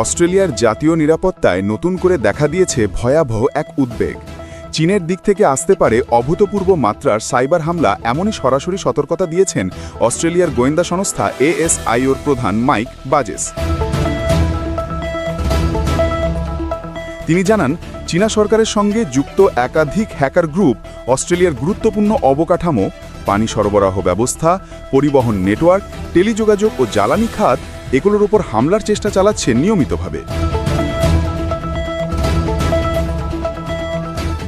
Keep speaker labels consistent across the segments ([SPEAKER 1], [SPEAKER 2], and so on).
[SPEAKER 1] অস্ট্রেলিয়ার জাতীয় নিরাপত্তায় নতুন করে দেখা দিয়েছে ভয়াবহ এক উদ্বেগ। চীনের দিক থেকে আসতে পারে অভূতপূর্ব মাত্রার সাইবার হামলা এমনই সরাসরি সতর্কতা দিয়েছেন অস্ট্রেলিয়ার গোয়েন্দা সংস্থা এএসআইওর প্রধান মাইক বাজেস। তিনি জানান, চীনা সরকারের সঙ্গে যুক্ত একাধিক হ্যাকার গ্রুপ, অস্ট্রেলিয়ার গুরুত্বপূর্ণ অবকাঠামো, পানি সরবরাহ ব্যবস্থা, পরিবহন নেটওয়ার্ক, টেলিযোগাযোগ ও জ্বালানি খাত এগুলোর উপর হামলার চেষ্টা চালাচ্ছে নিয়মিতভাবে।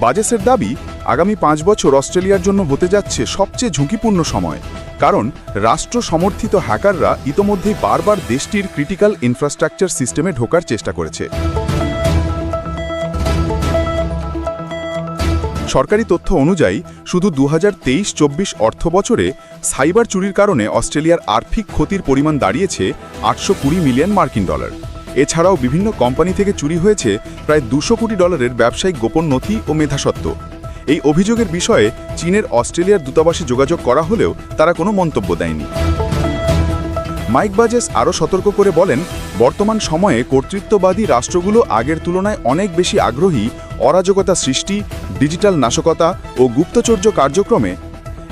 [SPEAKER 1] বাজেসের দাবি, আগামী পাঁচ বছর অস্ট্রেলিয়ার জন্য হতে যাচ্ছে সবচেয়ে ঝুঁকিপূর্ণ সময়। কারণ, রাষ্ট্র সমর্থিত হ্যাকাররা ইতোমধ্যেই বারবার দেশটির ক্রিটিক্যাল ইনফ্রাস্ট্রাকচার সিস্টেমে ঢোকার চেষ্টা করেছে। সরকারি তথ্য অনুযায়ী, শুধু দু হাজার তেইশ চব্বিশ অর্থ বছরে সাইবার চুরির কারণে অস্ট্রেলিয়ার আর্থিক ক্ষতির পরিমাণ দাঁড়িয়েছে আটশো কুড়ি মিলিয়ন মার্কিন ডলার। এছাড়াও বিভিন্ন কোম্পানি থেকে চুরি হয়েছে প্রায় দুশো কোটি ডলারের ব্যবসায়িক গোপন নথি ও মেধাসত্ত্ব এই অভিযোগের বিষয়ে চীনের অস্ট্রেলিয়ার দূতাবাসে যোগাযোগ করা হলেও তারা কোনো মন্তব্য দেয়নি। মাইক বাজেস আরও সতর্ক করে বলেন, বর্তমান সময়ে কর্তৃত্ববাদী রাষ্ট্রগুলো আগের তুলনায় অনেক বেশি আগ্রহী অরাজকতা সৃষ্টি, ডিজিটাল নাশকতা ও গুপ্তচর্য কার্যক্রমে।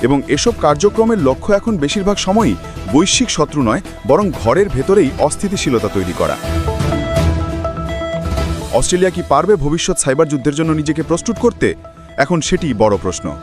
[SPEAKER 1] এবং এসব কার্যক্রমের লক্ষ্য এখন বেশিরভাগ সময়ই বৈশ্বিক শত্রু নয়, বরং ঘরের ভেতরেই অস্থিতিশীলতা তৈরি করা। অস্ট্রেলিয়া কি পারবে ভবিষ্যৎ সাইবার যুদ্ধের জন্য নিজেকে প্রস্তুত করতে? এখন সেটি বড় প্রশ্ন।